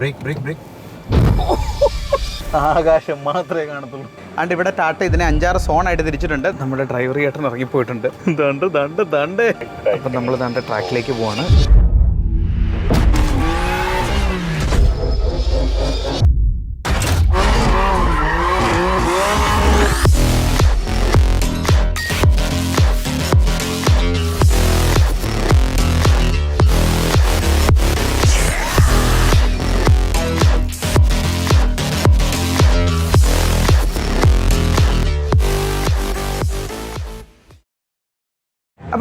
Brake, break break ആകാശം മാത്രമേ കാണത്തുള്ളൂ. ആണ്ട് ഇവിടെ ടാറ്റ ഇതിനെ അഞ്ചാറ് സോൺ ആയിട്ട് തിരിച്ചിട്ടുണ്ട്. നമ്മുടെ ഡ്രൈവർ ചേട്ടൻ ഇറങ്ങിപ്പോയിട്ടുണ്ട്. ദണ്ട് ദണ്ട് ദണ്ട് അപ്പം നമ്മൾ ദണ്ട് ട്രാക്കിലേക്ക് പോവാണ്.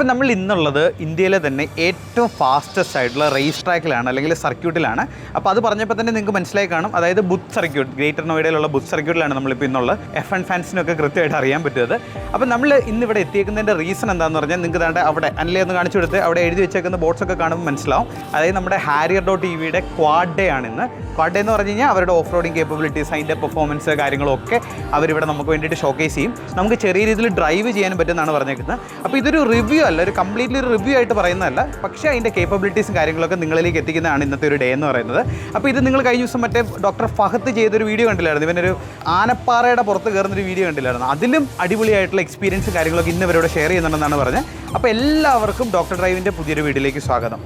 അപ്പം നമ്മൾ ഇന്നുള്ളത് ഇന്ത്യയിലെ തന്നെ ഏറ്റവും ഫാസ്റ്റസ്റ്റ് ആയിട്ടുള്ള റേസ് ട്രാക്കിലാണ് അല്ലെങ്കിൽ സർക്യൂട്ടിലാണ് അപ്പോൾ അത് പറഞ്ഞപ്പോൾ തന്നെ നിങ്ങൾക്ക് മനസ്സിലായി കാണും. അതായത് ബുത്ത് സർക്യൂട്ട് ഗ്രേറ്റർ നോയിഡയിലുള്ള ബുത്ത് സർക്യൂട്ടിലാണ് നമ്മളിപ്പോൾ ഇന്നുള്ള എഫ് എൻ ഫാൻസിനൊക്കെ കൃത്യമായിട്ട് അറിയാൻ പറ്റുന്നത്. അപ്പോൾ നമ്മൾ ഇന്ന് ഇവിടെ എത്തിയേക്കുന്നതിന്റെ റീസൺ എന്താണെന്ന് പറഞ്ഞാൽ നിങ്ങൾക്ക് താണ്ട് അവിടെ അല്ലേ ഒന്ന് കാണിച്ചു കൊടുത്ത് അവിടെ എഴുതി വെച്ചേക്കുന്ന ബോർഡ്സ് ഒക്കെ കാണുമ്പോൾ മനസ്സിലാവും. അതായത് നമ്മുടെ ഹാരിയർ ഡോട്ട് ടി വിയുടെ ക്വാഡ് ഡേ ആണ് ഇന്ന്. ക്വാഡ് ഡേ എന്ന് പറഞ്ഞു കഴിഞ്ഞാൽ അവരുടെ ഓഫ് റോഡിങ് കേപ്പബിലിറ്റീസ് അതിന്റെ പെർഫോമൻസ് കാര്യങ്ങളൊക്കെ അവരിവിടെ നമുക്ക് വേണ്ടിയിട്ട് ഷോക്കേസ് ചെയ്യും. നമുക്ക് ചെറിയ രീതിയിൽ ഡ്രൈവ് ചെയ്യാൻ പറ്റുന്നതാണ് പറഞ്ഞേക്കുന്നത്. അപ്പോൾ ഇതൊരു റിവ്യൂ ഒരു കംപ്ലീറ്റ്ലി ഒരു റിവ്യൂ ആയിട്ട് പറയുന്നതല്ല പക്ഷേ അതിന്റെ കേപ്പബിലിറ്റീസും കാര്യങ്ങളൊക്കെ നിങ്ങളിലേക്ക് എത്തിക്കുന്നതാണ് ഇന്നത്തെ ഒരു ഡേ എന്ന് പറയുന്നത്. അപ്പോൾ ഇത് നിങ്ങൾ കഴിഞ്ഞ ദിവസം മറ്റേ ഡോക്ടർ ഫഹത്ത് ചെയ്തൊരു വീഡിയോ കണ്ടില്ലായിരുന്നു? ഇവനൊരു ആനപ്പാറയുടെ പുറത്ത് കയറുന്നൊരു വീഡിയോ കണ്ടില്ലായിരുന്നു. അതിലും അടിപൊളിയായിട്ടുള്ള എക്സ്പീരിയൻസും കാര്യങ്ങളൊക്കെ ഇന്ന് ഇവരോട് ഷെയർ ചെയ്യുന്നുണ്ടെന്നാണ് പറഞ്ഞത്. അപ്പോൾ എല്ലാവർക്കും ഡോക്ടർ ഡ്രൈവിന്റെ പുതിയൊരു വീഡിയോയിലേക്ക് സ്വാഗതം.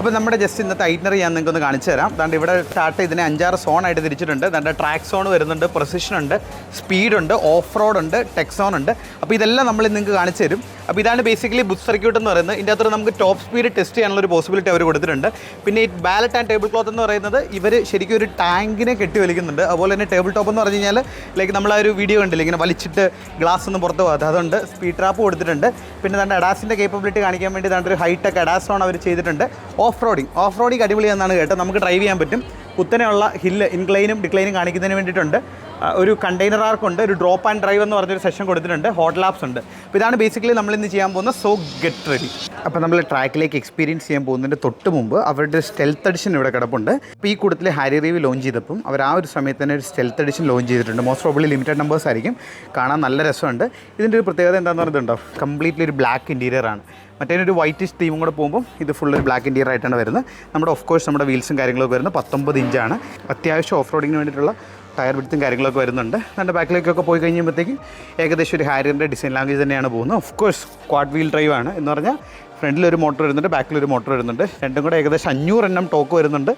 അപ്പോൾ നമ്മുടെ ജസ്റ്റ് ഇന്നത്തെ ഐറ്റനറി ഞാൻ നിങ്ങൾക്ക് ഒന്ന് കാണിച്ചു തരാം. അതുകൊണ്ട് ഇവിടെ ടാറ്റ ഇതിനെ അഞ്ചാറ് സോൺ ആയിട്ട് തിരിച്ചിട്ടുണ്ട്. ദാണ്ട് ട്രാക്ക് സോൺ വരുന്നുണ്ട് പ്രൊസിഷൻ ഉണ്ട് സ്പീഡ് ഉണ്ട് ഓഫ് റോഡ് ഉണ്ട് ടെക്സോൺ ഉണ്ട്. അപ്പോൾ ഇതെല്ലാം നമ്മൾ നിങ്ങൾക്ക് കാണിച്ചു തരും. അപ്പോൾ ഇതാണ് ബേസിക്കലി ബുത്ത് സർക്യൂട്ട് എന്ന് പറയുന്നത്. ഇതിന്റെ അകത്ത് നമുക്ക് ടോപ്പ് സ്പീഡ് ടെസ്റ്റ് ചെയ്യാനുള്ള ഒരു പോസിബിലിറ്റി അവർ കൊടുത്തിട്ടുണ്ട്. പിന്നെ ഈ ബാലറ്റ് ആൻഡ് ടേബിൾ ക്ലോത്ത് എന്ന് പറയുന്നത് ഇവർ ശരിക്കും ഒരു ടാങ്കിനെ കെട്ടി വലിക്കുന്നുണ്ട്. അതുപോലെ തന്നെ ടേബിൾ ടോപ്പ് എന്ന് പറഞ്ഞു കഴിഞ്ഞാൽ ലൈക്ക് നമ്മൾ ആ ഒരു വീഡിയോ കണ്ടില്ല ഇങ്ങനെ വലിച്ചിട്ട് ഗ്ലാസ് ഒന്നും പുറത്ത് പോകാതെ. അതുകൊണ്ട് സ്പീഡ് ട്രാപ്പ് കൊടുത്തിട്ടുണ്ട്. പിന്നെ ദാണ്ട് അഡാസിന്റെ കേപ്പബിലിറ്റി കാണിക്കാൻ വേണ്ടി ദാണ്ട് ഒരു ഹൈടെക് അഡാസോൺ അവർ ചെയ്തിട്ടുണ്ട്. റോഡിങ് ഓഫ് റോഡിങ് അടിപൊളി അടിപൊളിയാണെന്നാണ് കേട്ടത്. നമുക്ക് ഡ്രൈവ് ചെയ്യാൻ പറ്റും. കുത്തനെയുള്ള ഹില്ല് ഇൻക്ലൈനും ഡിക്ലൈനും കാണിക്കുന്നതിന് വേണ്ടിയിട്ടുണ്ട്. ഒരു കണ്ടെയ്നർ ആർക്കുണ്ട് ഒരു ഡ്രോപ്പ് ആൻഡ് ഡ്രൈവ് എന്ന് പറഞ്ഞൊരു സെഷൻ കൊടുത്തിട്ടുണ്ട് ഹോട്ട് ലാബ്സ് ഉണ്ട്. അപ്പോൾ ഇതാണ് ബേസിക്കലി നമ്മൾ ഇന്ന് ചെയ്യാൻ പോകുന്ന സോ ഗെറ്റ് റെഡി അപ്പോൾ നമ്മൾ ട്രാക്കിലേക്ക് എക്സ്പീരിയൻസ് ചെയ്യാൻ പോകുന്നതിന്റെ തൊട്ട് മുമ്പ് അവരുടെ സ്റ്റെൽത്ത് എഡിഷൻ ഇവിടെ കിടപ്പുണ്ട്. അപ്പോൾ ഈ കൂട്ടത്തിൽ ഹാരി റീവ് ലോഞ്ച് ചെയ്തപ്പം അവർ ആ ഒരു സമയത്ത് തന്നെ ഒരു സ്റ്റെൽത്ത് എഡിഷൻ ലോഞ്ച് ചെയ്തിട്ടുണ്ട്. മോസ്റ്റ് പ്രോബ്ലി ലിമിറ്റഡ് നമ്പേഴ്സ് ആയിരിക്കും. കാണാൻ നല്ല രസമുണ്ട്. ഇതിന്റെ ഒരു പ്രത്യേകത എന്താണെന്ന് പറഞ്ഞിട്ടുണ്ടോ? കംപ്ലീറ്റ്ലി ഒരു ബ്ലാക്ക് ഇന്റീരിയർ ആണ്. ഒരു വൈറ്റിഷ് തീമും കൂടെ പോകുമ്പോൾ ഇത് ഫുൾ ഒരു ബ്ലാക്ക് ഇന്റീരിയർ ആയിട്ടാണ് വരുന്നത്. നമ്മുടെ ഓഫ് കോഴ്സ് നമ്മുടെ വീൽസും കാര്യങ്ങളൊക്കെ വരുന്നത് പത്തൊമ്പത് ഇഞ്ചാണ്. അത്യാവശ്യം ഓഫ് റോഡിങ്ങിന് വേണ്ടിയിട്ടുള്ള ടയർ വിടുത്തും കാര്യങ്ങളൊക്കെ വരുന്നുണ്ട്. നല്ല ബാക്കിലേക്കൊക്കെ പോയി കഴിയുമ്പോഴത്തേക്കും ഏകദേശം ഒരു ഹാരിയറിന്റെ ഡിസൈൻ ലാംഗ്വേജ് തന്നെയാണ് പോകുന്നത്. Of course quad wheel drive ആണ് എന്ന് പറഞ്ഞാൽ ഫ്രണ്ടിൽ ഒരു മോട്ടർ വരുന്നുണ്ട് ബാക്കിൽ ഒരു മോട്ടർ വരുന്നുണ്ട്. രണ്ടും കൂടെ ഏകദേശം അഞ്ഞൂറ് എണ്ണം ടോക്ക് വരുന്നുണ്ട്.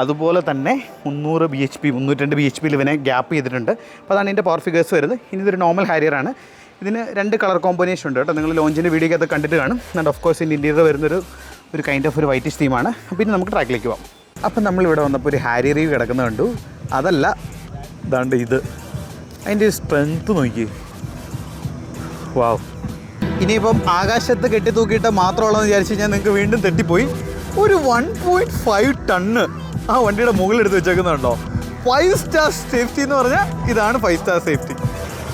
അതുപോലെ തന്നെ മുന്നൂറ് ബി എച്ച് പി മുന്നൂറ്റി ബി എച്ച് പിയിൽ ഇവനെ ഗ്യാപ്പ് ചെയ്തിട്ടുണ്ട്. അപ്പോൾ അതാണ് ഇതിന്റെ പവർ ഫിഗേഴ്സ് വരുന്നത്. ഇനി ഇതൊരു നോർമൽ ഹാരിയറാണ് ഇതിന് രണ്ട് കളർ കോമ്പിനേഷൻ ഉണ്ട് കേട്ടോ. നിങ്ങൾ ലോഞ്ചിന്റെ വീഡിയോ അത് കണ്ടിട്ട് കാണും. ആൻഡ് ഓഫ് കോഴ്സ് ഇതിന്റെ ഇന്റീരിയർ വരുന്നൊരു ഒരു കൈൻഡ് ഓഫ് ഒരു വൈറ്റിഷ് തീമാണ് അപ്പോൾ ഇനി നമുക്ക് ട്രാക്കിലേക്ക് പോകാം അപ്പം നമ്മളിവിടെ വന്നപ്പോൾ ഒരു ഹാരി റീവ് കിടക്കുന്നത് കണ്ടു. അതല്ല ഇതാണ്ട് ഇത്. അതിന്റെ സ്ട്രെങ്ത്ത് നോക്കി വാവ് ഇനിയിപ്പം ആകാശത്ത് കെട്ടി തൂക്കിയിട്ട് മാത്രമുള്ളതെന്ന് വിചാരിച്ചു കഴിഞ്ഞാൽ നിങ്ങൾക്ക് വീണ്ടും തെറ്റിപ്പോയി. ഒരു വൺ പോയിന്റ് ഫൈവ് ടണ്ണ് ആ വണ്ടിയുടെ മുകളിൽ എടുത്ത് വെച്ചേക്കുന്നുണ്ടോ? ഫൈവ് സ്റ്റാർ സേഫ്റ്റി എന്ന് പറഞ്ഞാൽ ഇതാണ് ഫൈവ് സ്റ്റാർ സേഫ്റ്റി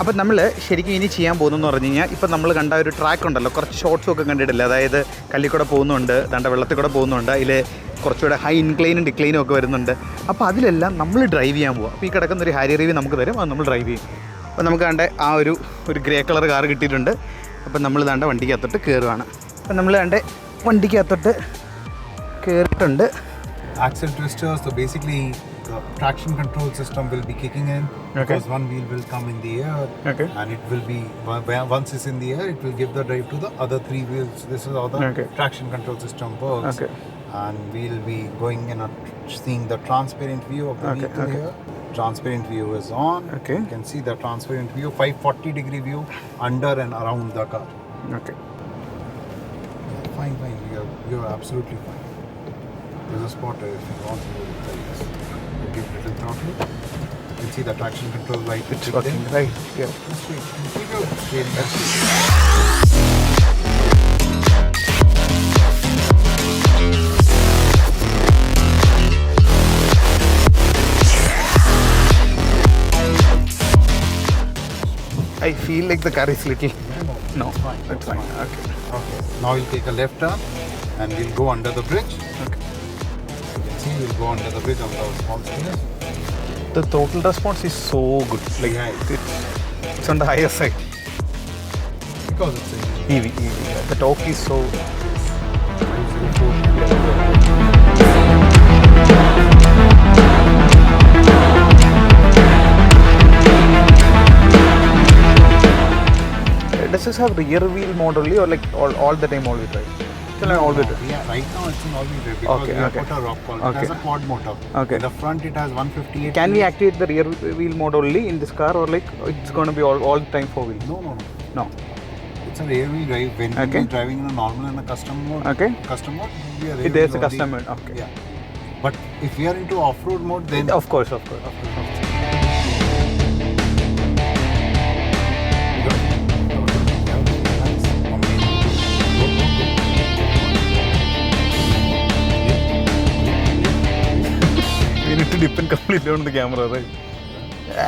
അപ്പം നമ്മൾ ശരിക്കും ഇനി ചെയ്യാൻ പോകുന്നതെന്ന് പറഞ്ഞു കഴിഞ്ഞാൽ ഇപ്പം നമ്മൾ കണ്ട ഒരു ട്രാക്ക് ഉണ്ടല്ലോ. കുറച്ച് ഷോർട്സും ഒക്കെ കണ്ടിട്ടില്ല? അതായത് കല്ലിക്കൂടെ പോകുന്നുണ്ട് ദണ്ട വെള്ളത്തിൽ കൂടെ പോകുന്നുണ്ട്. അതിൽ കുറച്ചുകൂടെ ഹൈ ഇൻക്ലൈനും ഡിക്ലൈനും ഒക്കെ വരുന്നുണ്ട് അപ്പോൾ അതിലെല്ലാം നമ്മൾ ഡ്രൈവ് ചെയ്യാൻ പോകും അപ്പോൾ ഈ കിടക്കുന്ന ഒരു ഹാരി റിവ്യൂ നമുക്ക് തരും അത് നമ്മൾ ഡ്രൈവ് ചെയ്യും അപ്പോൾ നമുക്ക് കണ്ട ആ ഒരു ഒരു ഗ്രേ കളർ കാർ കിട്ടിയിട്ടുണ്ട് അപ്പം നമ്മൾ ദാണ്ട വണ്ടിക്കകത്തോട്ട് കയറുകയാണ് അപ്പം നമ്മൾ കണ്ട വണ്ടിക്കകത്തോട്ട് കയറിയിട്ടുണ്ട് Axle twisters, so basically the traction control system will be kicking in okay. because one wheel will come in the air Okay. and it will be once it's in the air, it will give the drive to the other three wheels. This is how the Okay. traction control system works. Okay. and we'll be going and seeing the transparent view of the okay, vehicle okay. here. Transparent view is on. Okay. You can see the transparent view, 540 degree view under and around the car. Okay. Fine, fine. You're, you're absolutely fine. There's a spotter if you want to. You give little throttle. You can see the traction control light. It's working, right? Yeah. I feel like the car is little. No, it's fine. That's fine. Okay. Okay. Now we'll take a left turn and we'll go under the bridge. Okay. You can see we'll go under the bridge on the small. The total response is so good. Like yeah, it's, it's, on the higher side. Because it's EV. EV. The torque is so. This have rear wheel mode only or like all, all the time all wheel drive? Still an all wheel drive. Yeah, right now it's an all-wheel drive because Okay, we have okay. put a rock call. Okay. It has a quad motor. Okay. In the front it has 158. Can we activate the rear wheel mode only in this car or like it's going to be all, all the time four wheel? No, no, no. No. It's a rear wheel drive. When Okay. you're driving in a normal and a custom mode, Okay. custom mode, it will a rear there's a custom mode. Okay. Yeah. But if we are into off-road mode, then Of course, of course, of course. On the camera, right?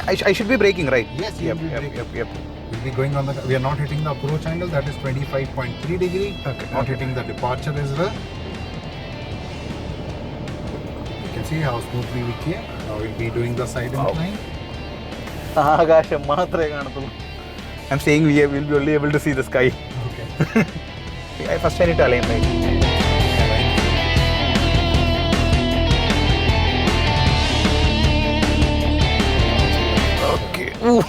I, sh- I should be braking, right? Yes, you Yep, will be yep, yep, yep. we'll be going on the. We are not hitting the approach angle. That is 25.3 degree. Okay, Not okay. hitting the departure as well. You can see how smoothly we came. Now we'll be doing the side Wow. incline. ആകാശം മാത്രമേ കാണത്തുള്ളൂ I'm saying we will be only able to see the sky Okay. First I need to align right Till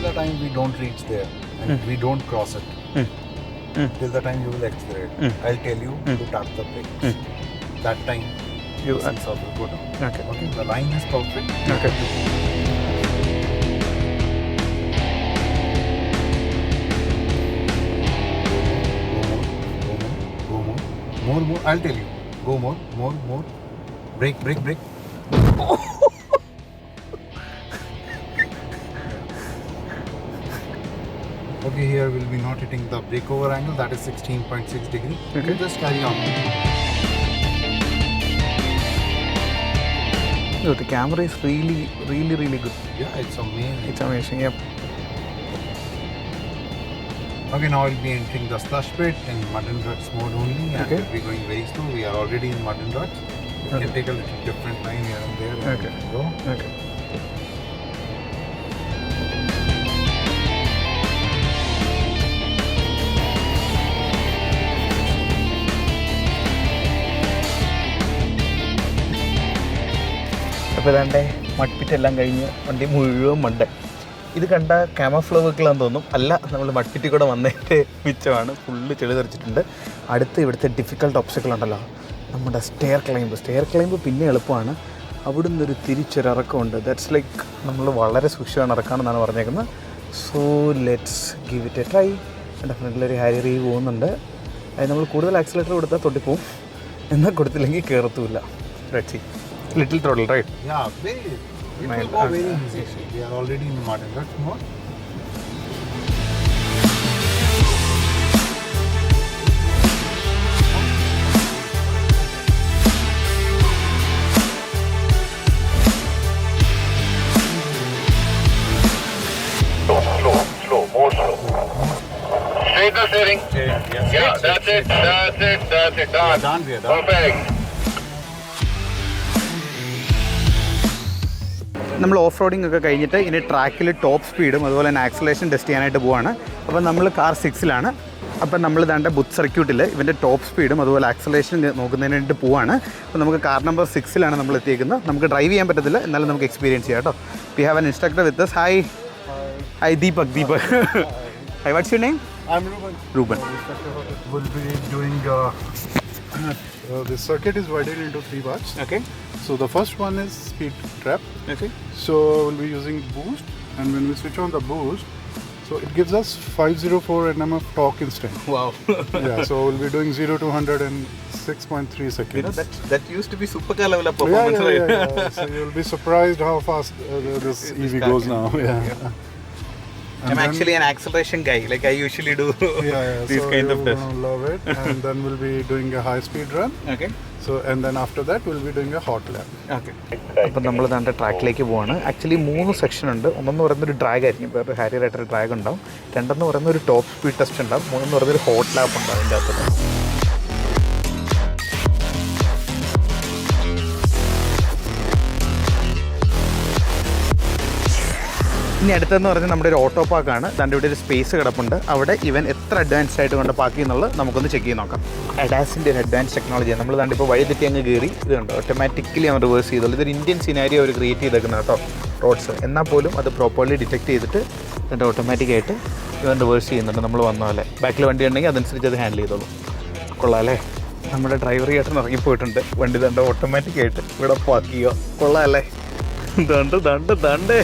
the time we don't reach there and hmm. we don't cross it, hmm. Hmm. till the time you will accelerate. I'll tell you to tap the brakes. That time, you sensor will go down. Okay. okay. The line is perfect. Okay. More, more. I'll tell you. Go more, more, more. Break, break, break. Okay, here we'll be not hitting the breakover angle. That is 16.6 degree. Okay. Just carry on. the camera is really, really, really good. Yeah, it's amazing. It's amazing. Yep. Okay, now we'll be entering the slush pit in mud and ruts mode only, and Okay. we'll be going very slow. We are already in mud and ruts. We Okay. can take a little different line here and there. and Okay. Go. Okay. അപ്പോൾ ഇതാണ്ട് മഡ്പിറ്റെല്ലാം കഴിഞ്ഞ് വണ്ടി മുഴുവൻ മണ്ട് ഇത് കണ്ട ക്യാമ flow വെക്കിലാന്ന് തോന്നും. അല്ല നമ്മൾ മട്ടിറ്റി കൂടെ വന്നതിന്റെ മിച്ചമാണ്. ഫുള്ള് ചെളി തെറിച്ചിട്ടുണ്ട്. അടുത്ത് ഇവിടുത്തെ ഡിഫിക്കൽട്ട് ഒബ്സ്റ്റക്കിൾ ഉണ്ടല്ലോ. നമ്മുടെ സ്റ്റെയർ ക്ലൈംബ് സ്റ്റെയർ ക്ലൈംബ് പിന്നെ എളുപ്പമാണ്. അവിടുന്ന് ഒരു തിരിച്ചൊരിറക്കമുണ്ട്. ദാറ്റ്സ് ലൈക്ക് നമ്മൾ വളരെ സൂക്ഷിച്ചാണ് ഇറക്കാമെന്നാണ് പറഞ്ഞേക്കുന്നത്. So let's give it a try എന്റെ ഹാരി റീ പോകുന്നുണ്ട്. അത് നമ്മൾ കൂടുതൽ ആക്സിലേറ്റർ കൊടുത്താൽ തൊട്ടിപ്പോവും. എന്നാൽ കൊടുത്തില്ലെങ്കിൽ കയറത്തുമില്ല Reddy little throttle right. It Mild, will go very easy. We are already in modern and ruts mode. Slow, slow, more slow. Straight the steering. Yeah, that's it, that's it, that's it, done. Done, we are done. Perfect. നമ്മൾ off roading ഒക്കെ കഴിഞ്ഞിട്ട് ഇനി ട്രാക്കിൽ top സ്പീഡും അതുപോലെ തന്നെ acceleration test ചെയ്യാനായിട്ട് പോവാണ്. അപ്പോൾ നമ്മൾ കാർ സിക്സിലാണ് അപ്പം നമ്മൾ ഇതാണ്ട് ബുത്ത് സർക്യൂട്ടിൽ ഇവന്റെ ടോപ്പ് സ്പീഡും അതുപോലെ ആക്സലേഷൻ നോക്കുന്നതിന് വേണ്ടി പോവാണ്. അപ്പോൾ നമുക്ക് കാർ നമ്പർ സിക്സിലാണ് നമ്മൾ എത്തിയിരിക്കുന്നത് നമുക്ക് ഡ്രൈവ് ചെയ്യാൻ പറ്റത്തില്ല. എന്നാലും നമുക്ക് എക്സ്പീരിയൻസ് ചെയ്യാം കേട്ടോ. We have an instructor with us hi hi Deepak Deepak hi what's your name I'm Ruben. Ruben We'll be doing. Uh, uh, the circuit is divided into three parts. Okay. So the first one is speed trap. Okay, so we'll be using boost and when we switch on the boost, so it gives us 504 nm of torque instant. Wow. yeah, so we'll be doing 0 to 100 in 6.3 seconds. You know, that, that used to be supercar level of performance, yeah, yeah, right? yeah, yeah, So you'll be surprised how fast uh, this, this EV goes now. yeah. Yeah. I'm then- actually an acceleration guy. Like I usually do yeah, yeah. these so kind of tests. love it, and then we'll be doing a high speed run. Okay. So and then after that we'll be doing a hot lap. Okay അപ്പം നമ്മൾ തന്റെ ട്രാക്കിലേക്ക് പോവാണ് actually മൂന്ന് section ഉണ്ട് ഒന്നെന്ന് പറയുന്ന ഒരു ഡ്രാഗ് ആയിരിക്കും വേറെ ഹാരി റൈറ്റർ ഡ്രാഗ് ഉണ്ടാവും രണ്ടെന്ന് പറയുന്ന ഒരു ടോപ്പ് സ്പീഡ് ടെസ്റ്റ് ഉണ്ടാവും മൂന്നെന്ന് പറയുന്ന ഒരു ഹോട്ട് lap ഉണ്ടാവും അതിന്റെ അകത്ത് ഇനി അടുത്തെന്ന് പറഞ്ഞാൽ നമ്മുടെ ഒരു ഓട്ടോ പാക്കാണ് തന്റെ ഇവിടെ ഒരു സ്പേസ് കിടപ്പുണ്ട്. അവിടെ ഇവൻ എത്ര അഡ്വാൻസ്ഡ് ആയിട്ട് കൊണ്ട് പാർക്ക് ചെയ്യുന്നുള്ളത് നമുക്കൊന്ന് ചെക്ക് ചെയ്ത് നോക്കാം. അഡാസിന്റെ ഒരു അഡ്വാൻസ് ടെക്നോളജിയാണ് നമ്മൾ തണ്ടി ഇപ്പോൾ വഴി തെറ്റി അങ്ങ് കയറി ഇത് കണ്ടോ? ഓട്ടോമാറ്റിക്കലി അവൻ റിവേഴ്സ് ചെയ്തോളൂ. ഇതൊരു ഇന്ത്യൻ സിനാരിയോ അവർ ക്രിയേറ്റ് ചെയ്തേക്കുന്നത് കേട്ടോ റോഡ്സ് എന്നാൽ പോലും അത് പ്രോപ്പർലി ഡിറ്റക്ട് ചെയ്തിട്ട് എന്നിട്ട് ഓട്ടോമാറ്റിക്കായിട്ട് ഇവൻ റിവേഴ്സ് ചെയ്യുന്നുണ്ട്. നമ്മൾ വന്ന പോലെ. ബാക്കിൽ വണ്ടി ഉണ്ടെങ്കിൽ അതനുസരിച്ച് അത് ഹാൻഡിൽ ചെയ്തോളൂ. കൊള്ളാം അല്ലേ? നമ്മുടെ ഡ്രൈവർ ചേട്ടൻ ഇറങ്ങിപ്പോയിട്ടുണ്ട് വണ്ടി തണ്ട ഓട്ടോമാറ്റിക്കായിട്ട് ഇവിടെ പാക്ക് ചെയ്യുക. കൊള്ളാം അല്ലേ? ദണ്ട് ദണ്ട് ദണ്ട്.